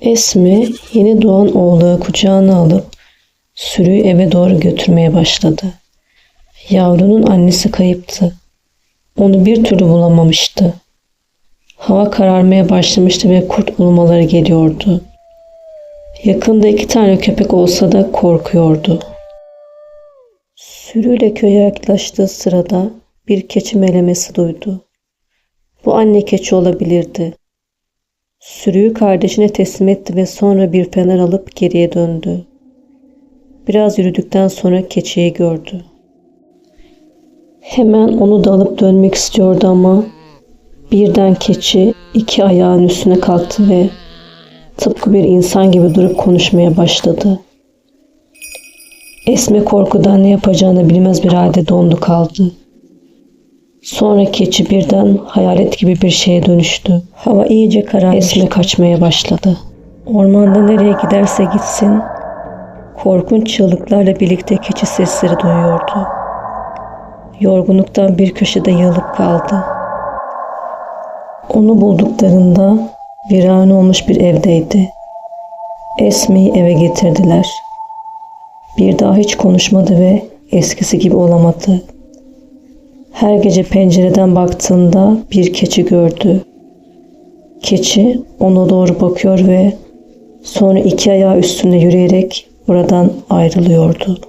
Esme yeni doğan oğlağı kucağına alıp sürüyü eve doğru götürmeye başladı. Yavrunun annesi kayıptı. Onu bir türlü bulamamıştı. Hava kararmaya başlamıştı ve kurt bulmaları geliyordu. Yakında iki tane köpek olsa da korkuyordu. Sürüyle köye yaklaştığı sırada bir keçi melemesi duydu. Bu anne keçi olabilirdi. Sürüyü kardeşine teslim etti ve sonra bir fener alıp geriye döndü. Biraz yürüdükten sonra keçiyi gördü. Hemen onu da alıp dönmek istiyordu ama birden keçi iki ayağın üstüne kalktı ve tıpkı bir insan gibi durup konuşmaya başladı. Esme korkudan ne yapacağını bilmez bir halde dondu kaldı. Sonra keçi birden hayalet gibi bir şeye dönüştü. Hava iyice kararmış. Esme kaçmaya başladı. Ormanda nereye giderse gitsin, korkunç çığlıklarla birlikte keçi sesleri duyuyordu. Yorgunluktan bir köşede yığılıp kaldı. Onu bulduklarında virane olmuş bir evdeydi. Esme'yi eve getirdiler. Bir daha hiç konuşmadı ve eskisi gibi olamadı. Her gece pencereden baktığında bir keçi gördü. Keçi ona doğru bakıyor ve sonra iki ayağı üstünde yürüyerek oradan ayrılıyordu.